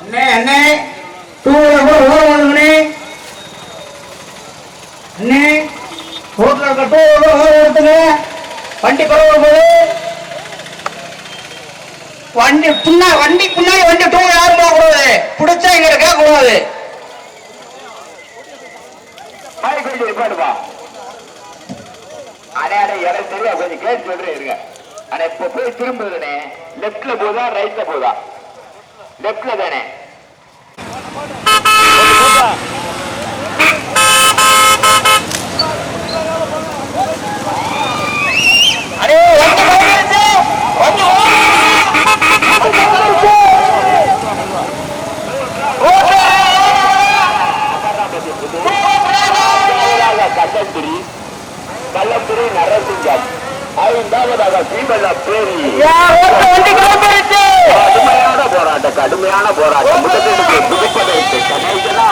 அண்ணே அண்ணே two wheeler கூட ஓரம் ஓடுங்கண்ணே அண்ணே ரோட்ல இருக்க டூ வீலர் ஓடுங்க வண்டி பரவாயில்ல போது வண்டி பின்னா வண்டி பின்னாடி வண்டி டூ யாரும் போகக்கூடாது பிடிச்சா இங்க கேட்க கூடாது. அண்ணே அண்ணே எனக்கு தெரியல கொஞ்சம் கேட்டு சொல்றேன் இருங்க. அண்ணே இப்ப போய் திரும்புதுண்ணே லெப்ட்ல போதா ரைட்ல போதா? லெப்ட்ல தானே அடே வண்டி போயிடுச்சு வண்டி கள்ளத்திரி கள்ளத்திரி நரசிங்கம் ஐந்தாவதாக சீமல்ல பேரி வண்டி கிளம்பிடுச்சு கடுமையான போராட்டம் கடுமையான போராட்டம் முதலிற்கு புதுப்பதற்கு கடைகளா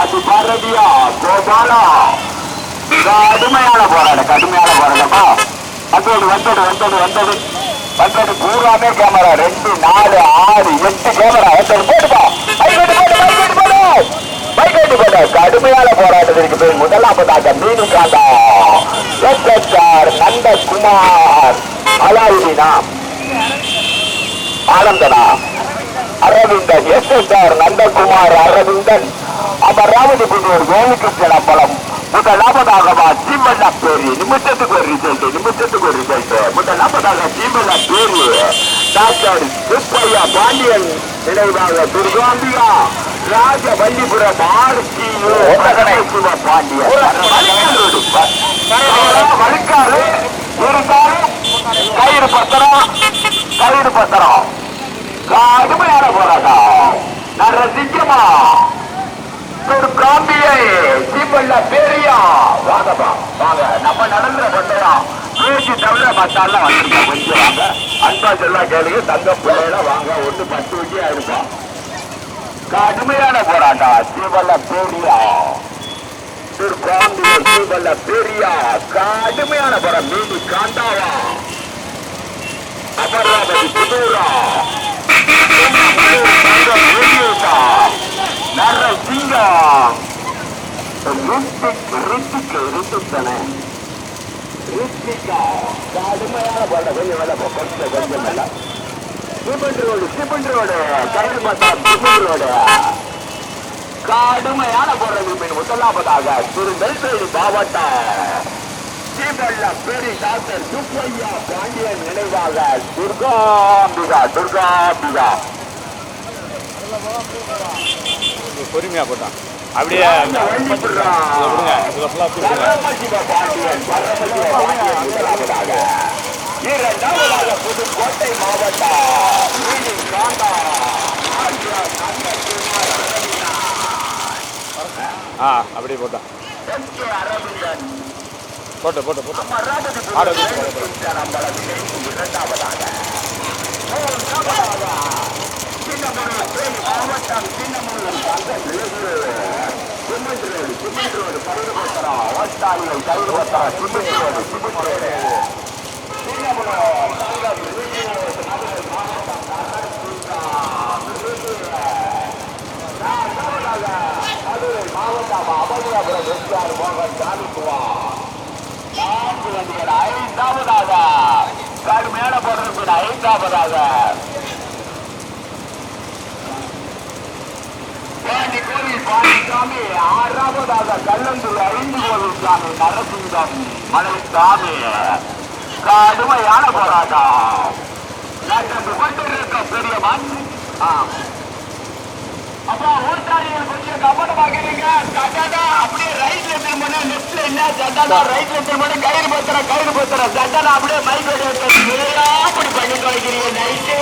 அது பாரதியா கோபாலா கடுமையான போராட்டம் கடுமையான போராட்டமா வந்தோடு வந்தோடு வந்தோடு வந்தோடு வந்தோடு பூராமே கேமரா ரெண்டு நாலு ஆறு எட்டு கேமரா வந்தோடு போட்டுப்பா பைக்கெட்டு போட்டு பைக்கெட்டு போடு பைக்கெட்டு போடு கடுமையான போராட்டத்திற்கு போய் முதலாவதாக மீனு காந்தா எஸ்எஸ்ஆர் நந்தகுமார் அலாவுதீனா ஆனந்தனா Aravindan S S R Aravindan Amaravathi Pudur Kovikrishnan அப்பளம் முதலாவதாக சீமல்ல பேரி நிமிஷத்துக்கு ஒரு ரிசல்ட் நிமிஷத்துக்கு ஒரு ரிசல்ட் முதலாவதாக சீமல்ல பேரி டாக்டர் சுப்பையா பாண்டியன் நினைவாக துர்காம்பிகா ராஜவல்லிபுரம் ஆர்டிஓ சிவ பாண்டியன் வழுக்காறு இருந்தாலும் கயிறு பத்திரம் கயிறு பத்திரம் கடுமையான போராட்டம் நான் ரசிக்கமா ஒரு காம்பியை சீப்பல்ல பெரியா? வாங்கப்பா வாங்க. நம்ம நடந்துற பண்றா பேசி தவிர மத்தால வந்திருக்கோம் கொஞ்சம் வாங்க. அன்பா கேளுங்க தங்க பிள்ளைகள வாங்க. ஒண்ணு பத்து வச்சு கடுமையான போராட்டம் சீவல்ல பெரியா? ஒரு காம்பியை பெரியா? கடுமையான போராட்டம். மீனி காண்டாவா? அமராவதி புதூரா நரசிங்கம் ரித்திக் ரித்திக் ரித்திக் தானே ரித்திகா கடுமையான படம் கொஞ்சம் வேலை கொஞ்சம் கொஞ்சம் வேலை சிமெண்ட் ரோடு சிமெண்ட் ரோடு கயிறு மாட்டா சிமெண்ட் ரோடு கடுமையான போராட்டம் முதலாவதாக திரு நெல்வேலி மாவட்டம் சீமல்ல பெரிய டாக்டர் சுப்பையா பாண்டியன் நினைவாக துர்காம்பிகா துர்காம்பிகா பொறுமையா போட்டான் அப்படியே இரண்டாவதாக புதுக்கோட்டை மாவட்டம் ஆ அப்படியே போட்டான் போட்டு போட்டு போட்டு. அமராவதி ஆட இரண்டாவதாக மாவட்டம் தங்க விழுது சிமெண்ட் ரோடு சிமெண்ட் ரோடு கயிறு பத்திரம் ஓட்டாளிகள் கயிறு பத்திரம் cement road cement road Chinnamanur தங்க விழுது மதுரை மாவட்டம் நகர்ப்புறம் விழுது. மாவட்டம் மோகன் சாமிக்குவார் நான்கு வண்டிகள் ஐந்தாவதாக கடுமையான போடுறது ஐந்தாவதாக பாண்டி கோவில் பாண்டிசாமி ஆறாவதாக கல்லந்தூர் ஐந்து கோவில் சாமி நரசிங்கம் மலைசாமி கடுமையான போராட்டம் எனக்கு கொண்டிருக்க பெரியவன் ஆ அப்பா ஊர்த்தாரிகள் கொஞ்சம் கவனமாகிறீங்க சட்டனா அப்படியே ரைட்ல திரும்பணும் லெஃப்ட்ல என்ன சட்டனா ரைட்ல திரும்பணும் கயிறு பத்திரம் கயிறு பத்திரம் சட்டனா அப்படியே மைக் அப்படி பண்ணி தொலைக்கிறீங்க நைட்டு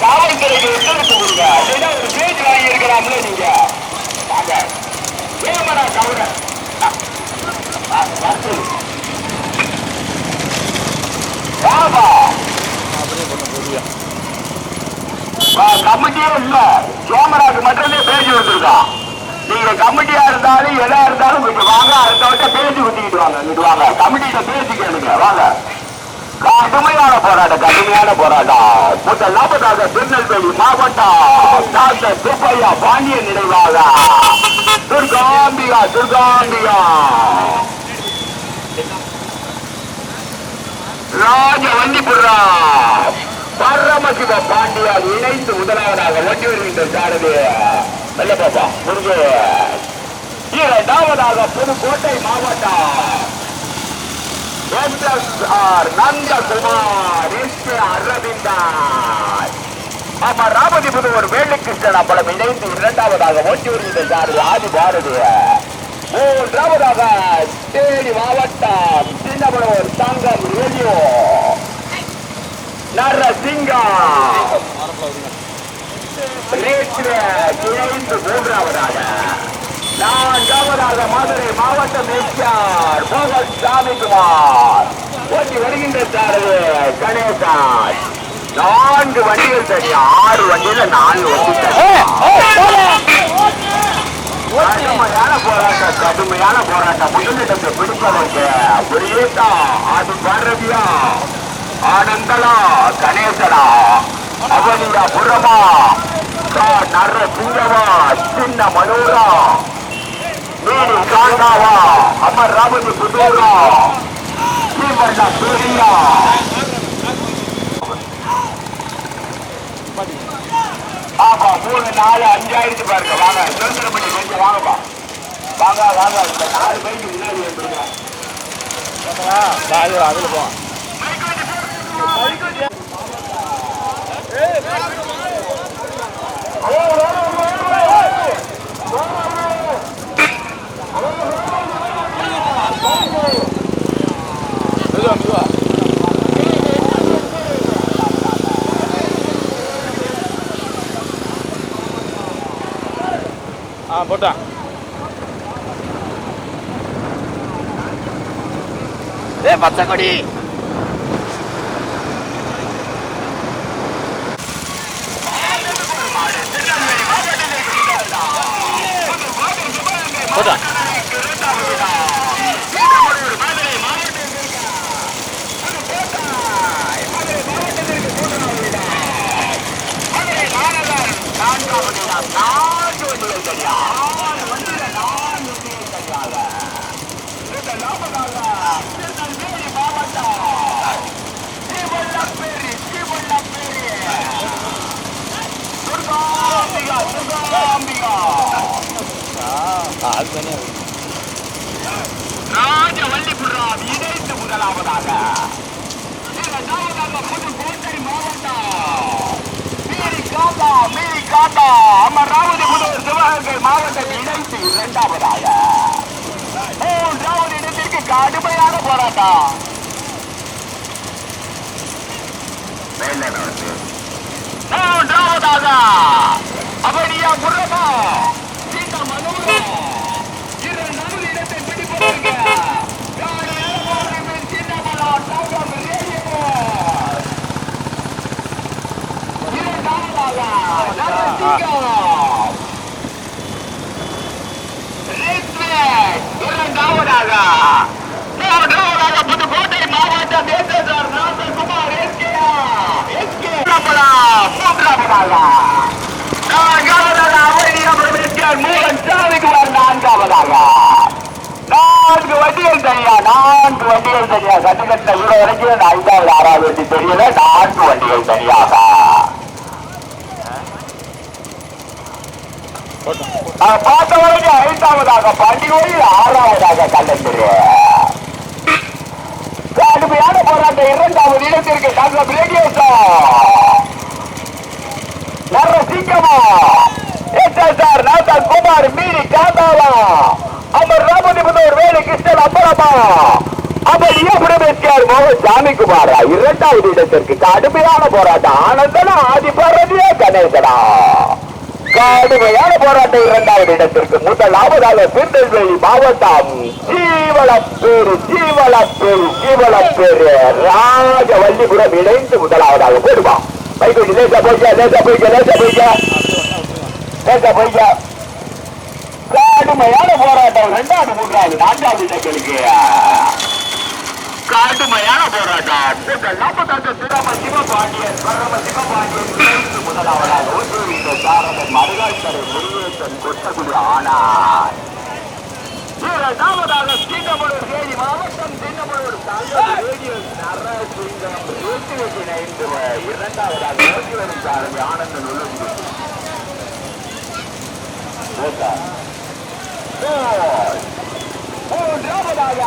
காவல்துறைக்கு உத்தரவு கொடுங்க அப்படின்னா ஒரு பேஜ் வாங்கி இருக்கிறாங்களே நீங்க ஏமாடா கவுடர் கமிட்டியே இல்ல சோமராஜ் மட்டும்தான் பேசி வந்திருக்கான் நீங்க கமிட்டியா இருந்தாலும் எதா இருந்தாலும் கொஞ்சம் வாங்க அடுத்த வட்டம் பேசி ஊத்திக்கிட்டு வாங்க. இங்கிட்டு வாங்க. கமிட்டியில பேசி வாங்க. கடுமையான போராட்டம் கடுமையான போராட்டம். முதலாவதாக திருநெல்வேலி மாவட்டம் டாக்டர் சுப்பையா பாண்டியன் நினைவாக. துர்காம்பிகா துர்காம்பிகா. ராஜ வண்டிபுரா பரமசிவ பாண்டியால் இணைந்து முதலாவதாக ஒட்டி வருகின்ற சாரதி நல்ல பாப்பா முருகு. இரண்டாவதாக புதுக்கோட்டை மாவட்டம் ஆர் நந்தகுமார் எஸ் அரவிந்தார் ஆமா ராமதிபுரம் வேலுக்கிருஷ்ணன் அப்பளம் இணைந்து இரண்டாவதாக ஓட்டி வருகின்ற சாரதி ஆதி பாரதிய. மூன்றாவதாக தேனி மாவட்டம் சின்னபுரம் தங்கம் ரேடியோ. நரசிங்கம் நேற்று மூன்றாவதாக. நான்காவதாக மதுரை மாவட்டம் எஸ்ஆர் மோகன் சாமிக்குமார் ஓட்டி வருகின்ற சாரது கணேசன் நான்கு வண்டிகள் தனியா ஆறு வண்டியில நான்கு கடுமையான போராட்டம்? கடுமையான போராட்டம். முதலிடத்தை பிடிப்பதற்கு தான் அது பாரதியா? ஆனந்தலா? கணேசனா? அவனியா புறமா? நர சிங்கமா சின்ன மனோரா? நீதி காண்டாவா அமர் ராமதி புதூரா ஸ்ரீமல்ல சூரியா ஆமா மூணு நாலு அஞ்சாயிரத்து பாருங்க. வாங்க சுதந்திரம் பண்ணி கொஞ்சம் வாங்கப்பா. வாங்க வாங்க இந்த நாலு பைக்கு முன்னாடி வந்துருங்க. அதில் அதில் போவான் ஆ போட்டான் ஏ பச்சைக்கொடி. போட்டான் ஆ அது தனியாக ராஜவல்லிபுரம் இணைந்து முதலாவதாக இரண்டாவதாக புதுக்கோட்டை மாவட்டம் மீறி காந்தா மீறி காந்தா அமராவதி முதல் சிவகங்கை மாவட்டம் இணைத்து இரண்டாவதாக. மூன்றாவது இடத்திற்கு கடுமையான போராட்டம். மூன்றாவதாக அவனியா குரமா சின்ன மனோரா இரண்டாவது இடத்தை பிடிப்பதற்கு யார் ஏழாவது சின்னமலா தங்கம் ரேடியோ. இரண்டாவதாக நரசிங்கம். ரித்விக். இரண்டாவதாக மூன்றாவதாக புதுக்கோட்டை மாவட்டம் எஸ்எஸ்ஆர் ராசகுமார் எஸ்கேஆர் எஸ்கே மூன்றாவதாக நான்காவதாக அவனியம் எஸ்கேஆர் மூவன் சாமிக்குமார் நான்காவதாக நான்கு வண்டிகள் தனியா நான்கு வண்டிகள் தனியா சட்டக்கட்ட வரைக்கும் ஐந்தாவது ஆறாவது வண்டி தெரியல நான்கு வண்டிகள் தனியாக போட்டான் நான் பார்த்த வரைக்கும் ஐந்தாவதாக பண்டிகை ஆறாவதாக கல்லெந்திரு கடுமையான போராட்டம் இரண்டாவது இடத்திற்கு தங்கம் ரேடியேஷன் நரசிங்கமா எஸ்எஸ்ஆர் நாதன் குமார் மீறி காந்தாவா அமர் ராமதிபுதூர் வேலு கிருஷ்ணன் அம்பலமா அமர் இயக்குனர் எஸ்கேஆர் சாமி சாமிக்குமாரா இரண்டாவது இடத்திற்கு கடுமையான போராட்டம். ஆனந்தனா ஆதிபரதியா கணேசனா? கடுமையான போராட்டம் இரண்டாவது இடத்திற்கு முதலாவதாக திருநெல்வேலி மாவட்டம் ஜீவளப்பேரு ஜீவளப்பேரு ஜீவளப்பேரு ராஜவல்லிபுரம் இணைந்து முதலாவதாக போடுவான் பைக்கு லேசா போய்க்க லேசா போய்க்க லேசா போய்க்க லேசா போய்க்க கடுமையான போராட்டம் இரண்டாவது மூன்றாவது நான்காவது இடங்களுக்கு. கடுமையான போராட்டம். முதல் சிவபாண்டியன் பரம சிவபாண்டியன் முதலாவதாக சாரதன் மருகாய்கரை முருகேசன் கொட்டகுடி ஆனார். இரண்டாவதாக சின்னமலூர் தேனி மாவட்டம் சின்னமலூர் இரண்டாவதாக சாரதி ஆனந்தன் உள்ளது மூன்றாவதாக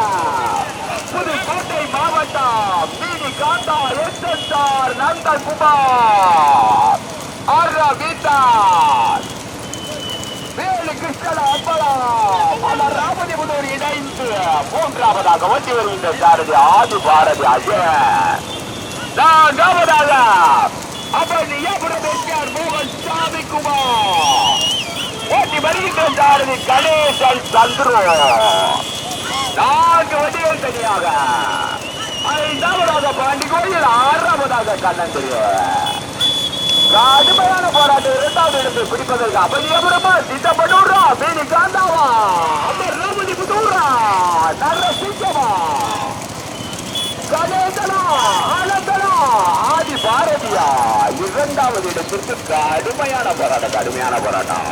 புதுக்கோட்டை மாவட்டம் மீனி காந்தா எஸ்எஸ்ஆர் நந்தன் குமார் அரவிந்தார் வேலு கிருஷ்ணன் அம்பலம். மலர் ராமதிபுதூர் இணைந்து மூன்றாவதாக ஓட்டி வருகின்ற சாரதி ஆதி பாரதி அஜயன் நான்காவதாக அப்படி எஸ்ஆர் மோகன் சாமி குமார். ஓட்டி வருகின்ற சாரதி கணேசன் சந்துரு. நான்கு வண்டிகள் தனியாக. ஐந்தாவதாக பாண்டி கோயில் ஆறாவதாக கண்ணன் கடுமையான போராட்டம் இரண்டாவது இடத்தை பிடிப்பதற்கு அபனியபுரமா சித்தப்படூரா மீனி காந்தாவா? அமர் ராமதி புதூரா நல்ல சிங்கமா? கணேசனா ஆனந்தனா ஆதி பாரதியா? இரண்டாவது இடத்திற்கு கடுமையான போராட்டம் கடுமையான போராட்டம்.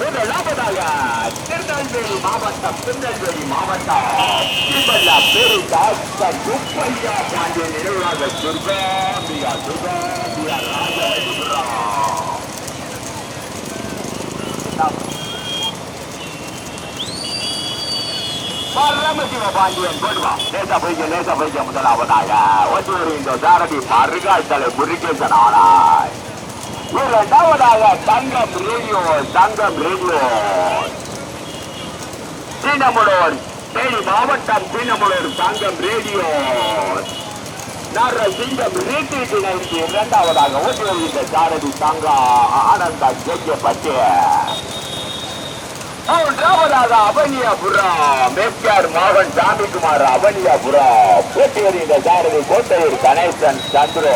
முதலாவதாக திருநெல்வேலி மாவட்டம் திருநெல்வேலி மாவட்டம் ஸ்ரீபல்லா பேரு டாக்டர் சுப்பையா நினைவாக துர்காம்பியா துர்காம்பியா ராஜவல்லிபுரா பரமசிவ பாண்டியன் போடுவா லேசா போய்க்க லேசா போய்க்க முதலாவதாக ஒன்று இந்த சாரதி மருகாய் தலை முருகேசன் ஆனாய் இரண்டாவதாக தங்கம் ரேடியோ தங்கம் ரேடியோ. சீனமுடோர் தேனி மாவட்டம் சீனமுடோர் தங்கம் ரேடியோ. நரசிங்கம் ரீட்டீட்டு நைன்டி இரண்டாவதாக ஓட்டி வருகின்ற சாரதி தங்கா ஆனந்தா ஜெய்யப்பட்டு மூன்றாவதாக அவனியாபுரம் மேற்கார் மாவன் சாமிக்குமார் அவனியாபுரம். போட்டி வருகின்ற சாரதி கோட்டையூர் கணேசன் சந்திரோ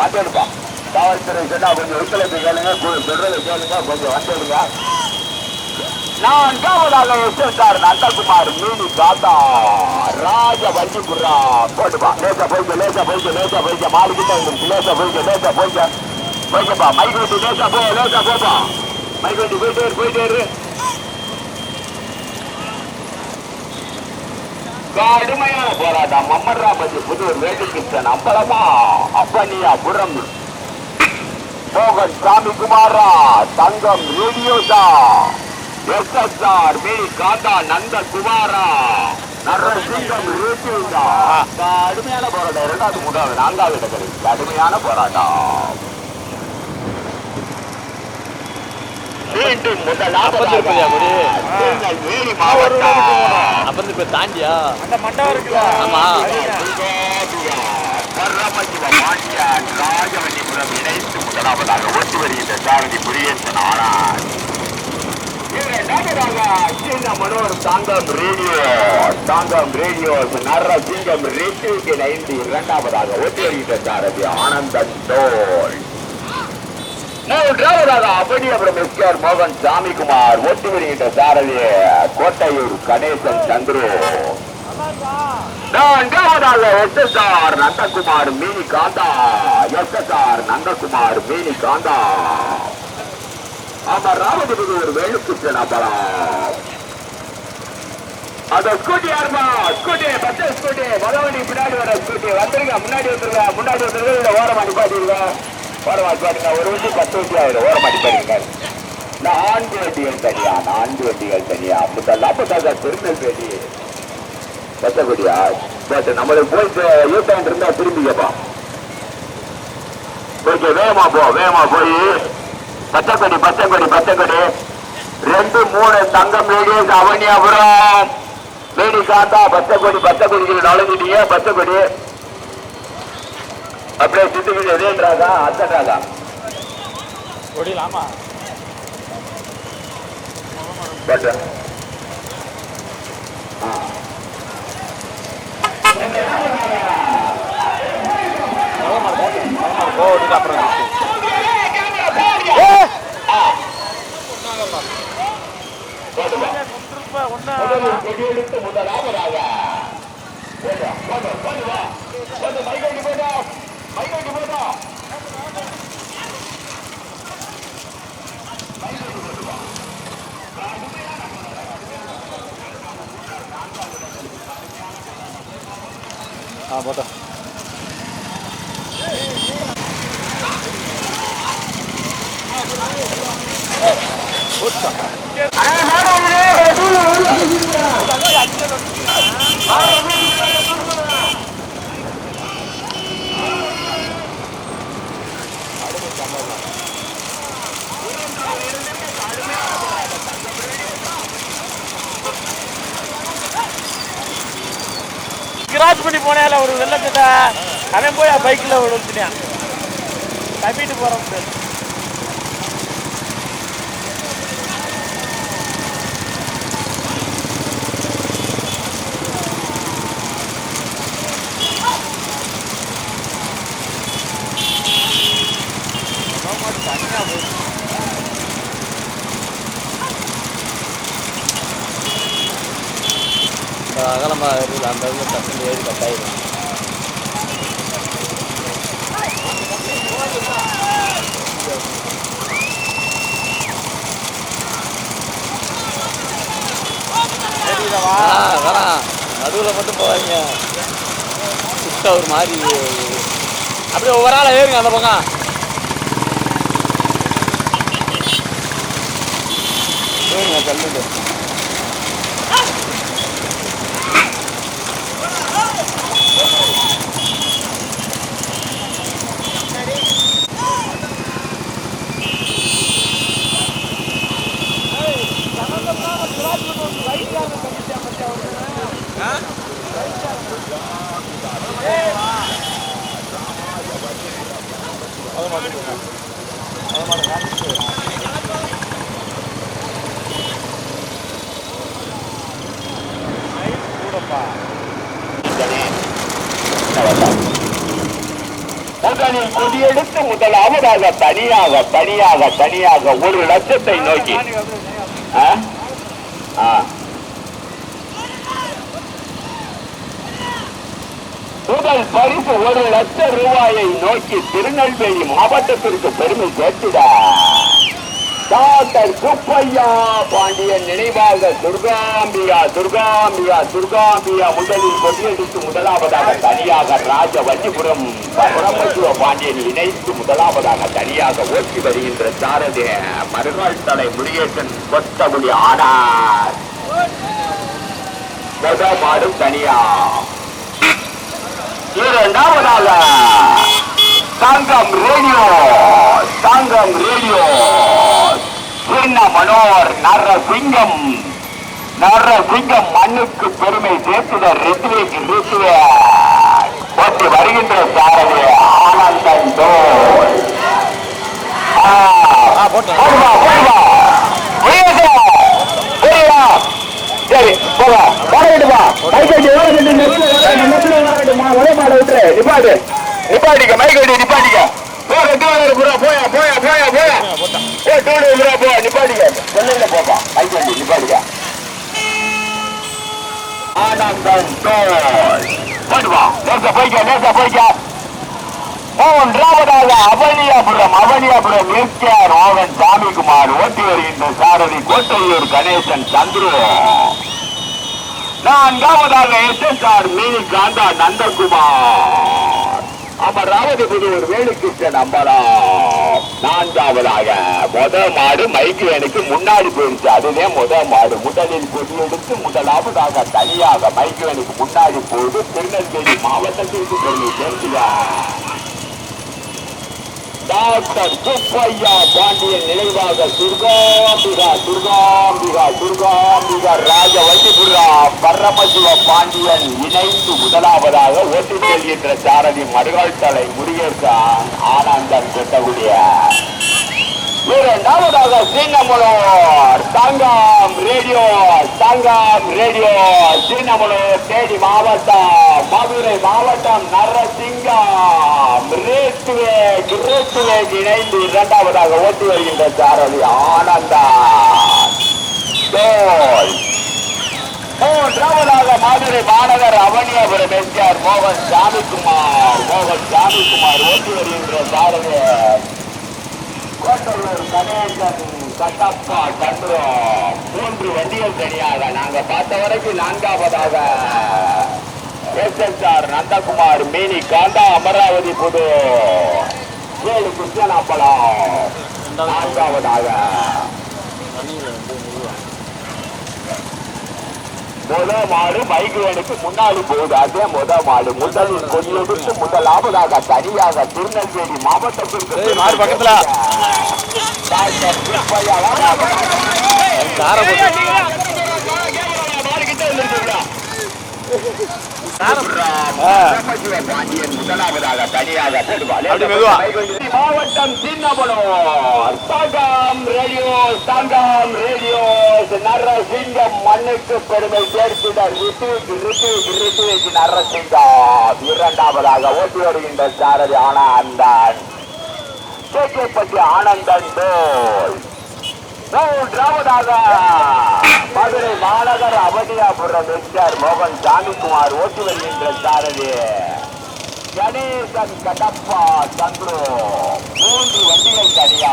வந்துடுப்பா காவல்துறை சொன்னா கொஞ்சம் ஒத்துழைப்பு கேளுங்க கு- சொல்றதை கேளுங்க கொஞ்சம் வந்துடுங்க. நான்காவதாக எஸ்எஸ்ஆர் நந்தகுமார் மீனி காத்தா ராஜ வண்டிபுரா போட்டுப்பா லேசா போய்க்க லேசா போய்க்க லேசா போய்க்க மாறிக்கிட்ட இருக்கு லேசா போய்க்க லேசா போய்க்க. போய்க்கப்பா மைக் வெட்டி லேசா போ லேசா போப்பா மைக் வெட்டி போயிட்டே இரு போயிட்டே இரு. கடுமையான போராட்டம் மம்மர்ராமதி புதூர் வேலுகிருஷ்ணன் அம்பலமா அப்பனியா புறம் மோகன் சாமி குமாரா தங்கம் ரேடியோதா எஸ்எஸ்ஆர் மீ காந்தா நந்த குமாரா நரசிங்கம் ரேடியோதா கடுமையான போராட்டம் இரண்டாவது மூன்றாவது நான்காவது இடங்களில் கடுமையான போராட்டம். மீண்டும் வேலி மாவட்டம். தாண்டியா? ஆமா. ராஜவல்லிபுரம் இணைத்து முதலாவதாக ஓட்டு வருகின்ற சாரதி முருகேசன் ஆனார் இரண்டாவதாக மனோர் தாங்கம் ரேடியோ தாங்கம் ரேடியோ நரசிங்கம் ரேடியோக்கு இணைந்து இரண்டாவதாக ஓட்டு வருகின்ற சாரதி ஆனந்தன் தோல் மூன்றாவதாக அபனியபுரம் எஸ்கேஆர் மோகன் சாமிக்குமார் ஓட்டு வருகின்ற சாரதி கோட்டையூர் கணேசன் சந்துரு நான்காவதாக எஸ் எஸ் ஆர் நந்தகுமார் மீனி காந்தா எஸ் எஸ் ஆர் நந்தகுமார் மீனி காந்தா அவர் ராமதிபதி ஒரு வேலுக்குச்சன் அமரம் அந்த ஸ்கூட்டி யாருமா? ஸ்கூட்டி பச்சை ஸ்கூட்டி மதவண்டி பின்னாடி வர ஸ்கூட்டி வந்துருங்க முன்னாடி வந்துருங்க முன்னாடி வந்துருங்க. இல்ல ஓரம் அடி ஓரம் அடி ஒரு வண்டி பத்து வண்டி ஆயிரம் ஓரம் அடி பாருங்க நான்கு வண்டிகள் தனியா? நான்கு வண்டிகள் தனியா? முதல் நாற்பதாக திருநெல்வேலி பச்சைக்கொடியா பட் நம்மளுக்கு போயிட்டு யூட்டாண்ட் இருந்தா திரும்பிக்கப்பா போயிட்டு வேகமா போ வேகமா போய். பச்சைக்கொடி பச்சைக்கொடி பச்சைக்கொடி ரெண்டு மூணு தங்கம் ரேடியஸ் அவனியாபுரம் வேணி காந்தா பச்சை கொடி பச்சை கொடிகள் நுழைஞ்சிட்டீங்க பச்சை கொடி அப்படியே சித்துக்கிட்டு எதேன்றாங்க அத்தன்றாங்க கொடியிலாமா பட்டு. கோவத்துக்கு அப்புறம் நிறுத்து. முதலில் கொடியெடுத்து முதலாவதாக போடா, போடா, போடு வா. போடு, மைக்கேட்டு போடா. மைக்கேட்டு போடா. ஆ போட்டோம் கிராஸ் பண்ணி போனேல ஒரு வெள்ளத்திட்ட அவன் போய் பைக்கில் விழுந்துட்டான் தப்பிட்டு போகிறோம் இருக்குது அந்த டக்குன்னு ஏறி கட்டாயிடும் வரான் நடுவில் மட்டும் போவாங்க சுத்த ஒரு மாதிரி. அப்படியே ஒவ்வொரு ஆளை ஏறுங்க அந்த பக்கம். ஏறுங்க கல்லுண்டு முதலில் கொடியெடுத்து தனியாக தனியாக தனியாக ஒரு லட்சத்தை நோக்கி. முதல் பரிசு ஒரு லட்சம் ரூபாயை நோக்கி திருநெல்வேலி மாவட்டத்திற்கு பெருமை சேர்த்திட. டாக்டர் சுப்பையா பாண்டியன் நினைவாக துர்காம்பிகா துர்காம்பிகா துர்காம்பிகா முதலில் கொடியெடுத்து முதலாவதாக தனியாக ராஜ வஞ்சிபுரம் பரமசிவ பாண்டியன் இணைத்து முதலாவதாக தனியாக ஓட்டி வருகின்ற சாரதி மறுநாள் தலை முருகேசன் கொத்தபுலி ஆனார். முத மாடும் தனியா. இரண்டாவதாக தங்கம் ரேடியோ தங்கம் ரேடியோ. சின்ன மனோர் நரசிங்கம். நரசிங்கம் மண்ணுக்கு பெருமை சேர்த்துட ரித்வேஜ் ரித்வேஜ் ஒட்டி வருகின்ற சாரதி ஆனந்தன் தோல். சரி போவா. வர வா மைக் அடி மாட விட்டுரு. நிப்பாட்டு. நிப்பாட்டிக்க மைக் அடி நிப்பாட்டிக்க. போ ரெண்டு வாரம் புறா போயா போயா போயா போயா. ஏ டூடு புறா போ நிப்பாட்டிக்க. செல்லையில போப்பா. மைக் அடி நிப்பாட்டிக்க. ஆனந்தன் தோல். போடுவா லேசா போய்க்க லேசா போய்க்க. மூன்றாவதாக அவனியாபுரம் அவனியாபுரம் எஸ்கேஆர் மோகன் சாமிக்குமார் ஓட்டி வருகின்ற சாரதி கோட்டையூர் கணேசன் சந்துரு. நான்காவதாக எஸ்எஸ்ஆர் மீனி காந்தா நந்தகுமார் அமராவதி புதூர் வேலுக்கிருஷ்ணன் நம்பலாம் நான்காவதாக முத மாடு மைக்கு எனக்கு முன்னாடி போயிடுச்சு. அதுவே முத மாடு. முதலில் கொடியெடுத்து முதலாவதாக தனியாக மைக்கு எனக்கு முன்னாடி போது திருநெல்வேலி மாவட்டத்திற்கு பெருமை சேர்க்கிறார். டாக்டர் சுப்பையா பாண்டியன் நினைவாக துர்காம்பிகா துர்காம்பிகா துர்காம்பிகா ராஜ வண்டிபுரா பரமசிவ பாண்டியன் இணைந்து முதலாவதாக ஓட்டி செல்கின்ற சாரதி மடுகால் தலை முருகேசன் ஆனந்தன் கொண்டகுடிய இரண்டாவதாக சீனமலூர் தங்கம் ரேடியோ. தங்கம் ரேடியோ சீனமலூர் தேனி மாவட்டம் மதுரை மாவட்டம் நரசிங்கம். ரேட்டுவே ரேத்துவே இணைந்து இரண்டாவதாக ஓட்டி வருகின்ற சாரதி ஆனந்தா மூன்றாவதாக மதுரை மாநகர் அவனியாபுரம் எம்ஜிஆர் மோகன் சாமிக்குமார் மோகன் சாமிக்குமார் ஓட்டி வருகின்ற சாரதி. கோட்டலூர் கணேசன். கட்டப்பா சந்திரம் மூன்று வண்டிகள் தனியாக நாங்க பார்த்த வரைக்கும் நான்காவதாக எஸ்எஸ்ஆர் நந்தகுமார் மீனி காந்தா அமராவதி புது ஏழு கிருஷ்ணாப்பழம் நான்காவதாக முத மாடு மைக்ரேனுக்கு முன்னாடி போகுது அதே முத மாடு முதலில் கொடியெடுத்து முதலாவதாக தனியாக திருநெல்வேலி மாவட்டத்திற்கு பக்கத்துல. முதலாவதாக தனியாக மாவட்டம் சின்னபுரம் சங்கம் ரேடியோ சங்கம் ரேடியோ. நரசிங்கம் மண்ணுக்கு பெருமை சேர்த்திட ரித்திக் ரித்திக் ரித்திக் நரசிங்கம். இரண்டாவதாக ஓட்டி வருகின்ற சாரதி ஆனந்தன் சேக்கப்பட்டி ஆனந்தன் டோல் மூன்றாவதாக மதுரை மாநகர் அவனியாபுரம் எஸ்ஆர் மோகன் சாமிக்குமார் ஓட்டி வருகின்ற சாரதி. கணேசன் கடப்பா சந்துரு மூன்று வண்டிகள் தனியா.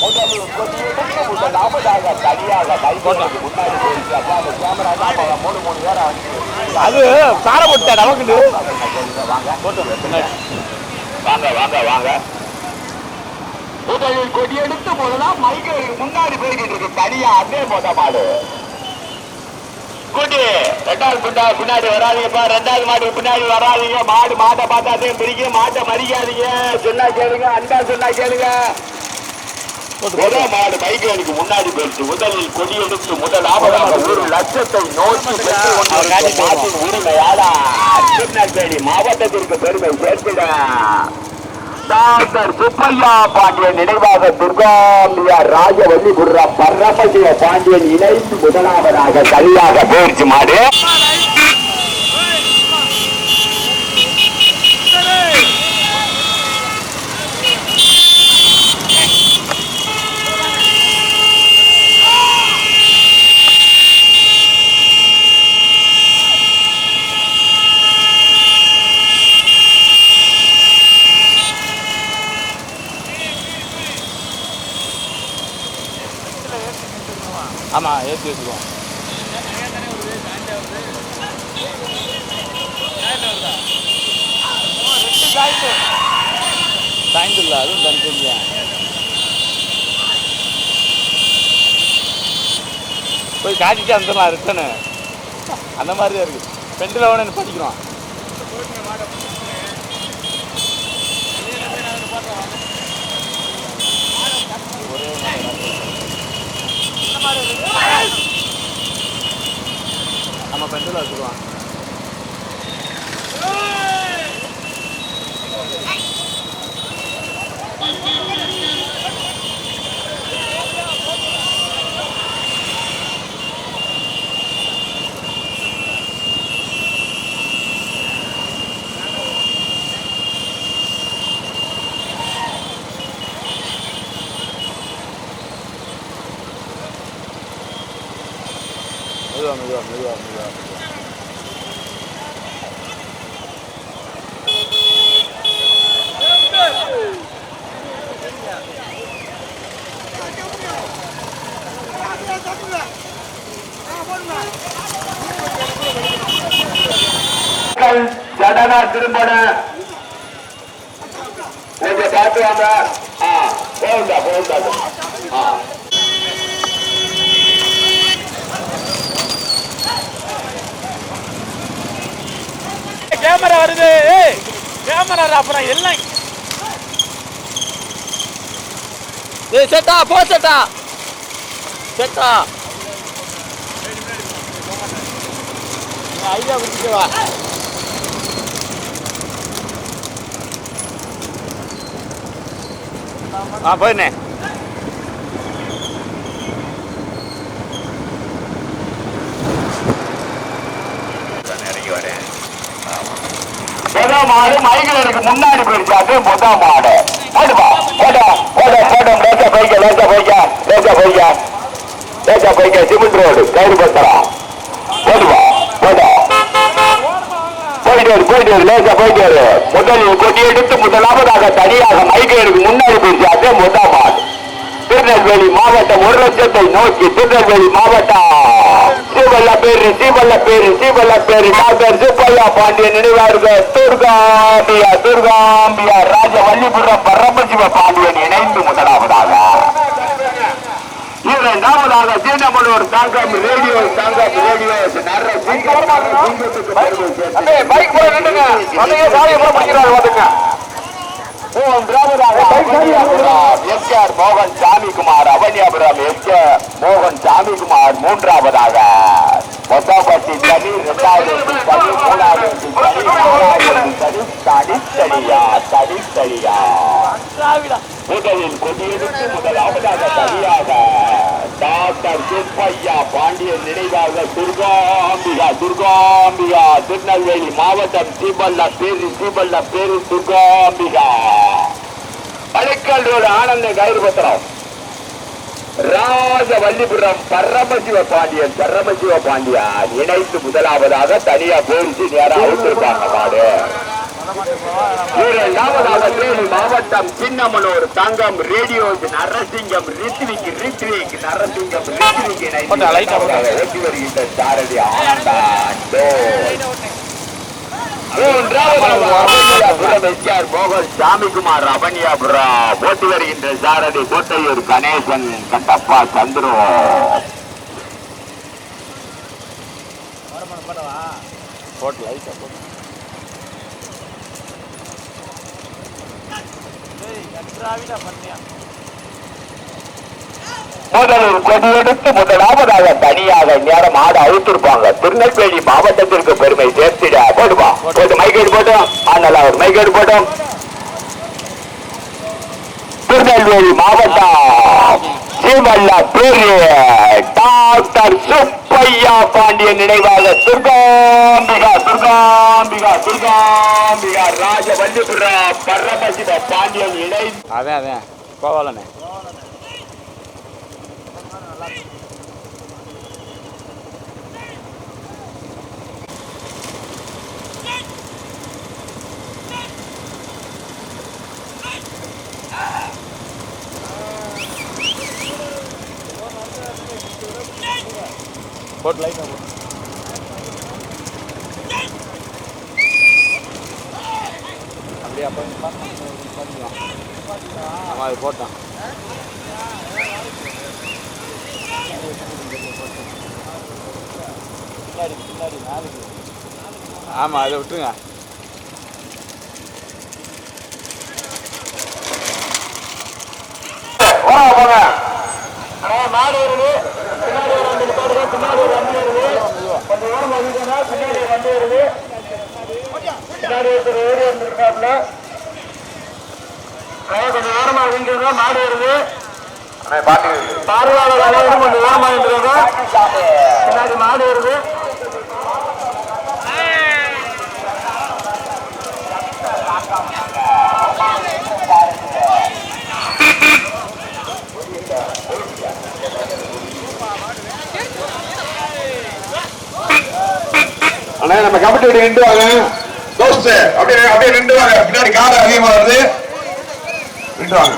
முதலில் கொடியெடுத்து முதலாவதாக தனியாக மைகோட்டுக்கு முன்னாடி போயிடுச்சு அப்பா அந்த கேமரா தான் மூணு மூணு பேரை அது காரை போட்டா நமக்கு வாங்க பின்னாடி. வாங்க வாங்க வாங்க. முதலில் கொடியெடுத்து முதலா மைக்கு முன்னாடி போய்கிட்டு இருக்கு. தனியா அதே மொத மாடு. குட்டி ரெண்டாவது குண்டா பின்னாடி வராதீங்கப்பா ரெண்டாவது மாட்டுக்கு பின்னாடி வராதீங்க. மாடு மாட்டை பார்த்தாதே பிடிக்க மாட்டை மறிக்காதீங்க சொன்னா கேளுங்க அண்டா சொன்னா கேளுங்க. முதல் மாடு மைக்கேனுக்கு முன்னாடி போயிடுச்சு. முதலில் கொடியெடுத்து முதலாவதாக ஒரு லட்சத்தை நோக்கி உரிமையாளர் திருநெல்வேலி மாவட்டத்திற்கு பெருமை சேர்த்திட. டாக்டர் சுப்பையா பாண்டியன் நினைவாக துர்காம்பியா ராஜவல்லிபுரா பரமசிவ பாண்டியன் இணைந்து முதலாவதாக சரியாக போயிடுச்சு மாடு. ஆமா வச்சுருவோம் சாய்ந்து இல்லை அதுவும் தனித்தனியா போய் காட்டிட்டு வந்துடலாம் ரிட்டனு அந்த மாதிரி தான் இருக்குது பெண்டில் அவனு படிக்கிறோம் ஒரே நம்ம பெண்டில் வச்சுருவான் கேமரா அப்புறம் எல்லாம் ஏய் சேட்டா போ சேட்டா சேட்டா ஐடியா கொடுத்துட்டு ஆ போயிருந்தேன் மாடு மைகளுக்கு முன்னாடி போயிருச்சாக்கு முத மாடு. போடுப்பா போட போட போட்டோம் லேசா போய்க்க லேசா போய்க்க லேசா போய்க்க. லேசா போய்க்க சிமெண்ட் ரோடு கயிறு பத்தரா. போடுப்பா போட போயிட்டு வரு, போயிட்டு வரு, லேசா போயிட்டு வரு. முதலில் கொடி எடுத்து முதலாவதாக தனியாக மைகளுக்கு முன்னாடி போயிருச்சாக்கு முத மாடு. திருநெல்வேலி மாவட்டம் ஒரு லட்சத்தை நோக்கி திருநெல்வேலி மாவட்டம். சீவல்லப்பேரி சிவல்ல சீவல்லப்பேரி டாக்டர் சுப்பையா பாண்டியன் நினைவாருங்க துர்காம்பியா துர்காம்பியா ராஜ ராஜவல்லிபுரம் பரமசிவ பாண்டியன் இணைந்து முதலாவதாக இரண்டாவதாக Chinnamanur Thangam radio Thangam radio bike போட நின்றுங்க. சாலையை போட முடிக்கிறாரு வந்துங்க எஸ்ஆர் மோகன் சாமிக்குமார் அவனியாபுரம் எஸ்ஆர் மோகன் சாமிக்குமார் மூன்றாவதாக. மொத்தப்பட்டி தனி இரண்டாவது தனி மூணாவது தனி நாலாவது தனி தனித்தனியா தனித்தனியா. முதலில் கொடியெடுத்து முதலாவதாக தனியாக. டாக்டர் சுப்பையா பாண்டியன் நினைவாக துர்காம்பிகா துர்காம்பிகா திருநெல்வேலி மாவட்டம் சீபல்ல பேரு சீபல்ல பேரு துர்காம்பிகா. பழைக்கல் ரோடு ஆனந்த கயிறுபத்திரம். ராஜவல்லிபுரம் பரமசிவ பாண்டியன் பரமசிவ பாண்டியா இணைத்து முதலாவதாக தனியா போரிச்சு நேரம் அவுத்திருப்பாங்க பாடு இரண்டாவதாக தேனி மாவட்டம் சின்னமனூர் தங்கம் ரேடியோ நரசிங்கம் ரித்விக் ரித்விக் நரசிங்கம் ரித்விக் போட்டா, போட்டா. வருகின்ற சாரதி எஸ்ஆர் மோகன் சாமிக்குமார் அவனியாபுரம் ஓட்டி வருகின்ற சாரதி கோட்டையூர் கணேசன் கட்டப்பா சந்துரு. போட்டு போட்டு முதல் முதலில் கொடியெடுத்து முதலாவதாக தனியாக நேரம் ஆட அழுத்திருப்பாங்க. திருநெல்வேலி மாவட்டத்திற்கு பெருமை சேர்த்திட போடுவா போட்டு மைக்கேடு போட்டோம் ஆனால் அவர் மைக்கேடு போட்டோம் திருநெல்வேலி மாவட்டம் சீமல்ல பெரிய டாக்டர் சுப்பையா பாண்டியன் நினைவாக துர்காம்பிகா துர்காம்பிகா துர்காம்பிகா ராஜவல்லிபுரா பரமசிவ பாண்டியன் இணை அதான் அதான் போகலண்ணே போட்டு லைட்டாக போட்டு அப்படியே அப்போ பண்ணிக்கலாம் ஆமாம் அது போட்டான். ஆமாம் அதை விட்டுருங்க. போங்க. போங்க மாடு வருது. பின்னாடி போடுங்க பின்னாடி ஒரு வண்டி வருது. கொஞ்சம் ஓரம் வந்துச்சுன்னா பின்னாடி வண்டி வருது. பின்னாடி ஒருத்தர் ஓடி வந்திருக்காப்ல கொஞ்சம் ஓரமா வீங்க மாடு வருது. பார்வையாளர் அனைவரும் கொஞ்சம் ஓரமா இருந்துருங்க பின்னாடி மாடு வருது. ஆனா நம்ம கமிட்டி நின்று வாங்க. அப்படியே அப்படியே நின்று வாங்க. பின்னாடி கார் அதிகமா வருது. நின்று வாங்க.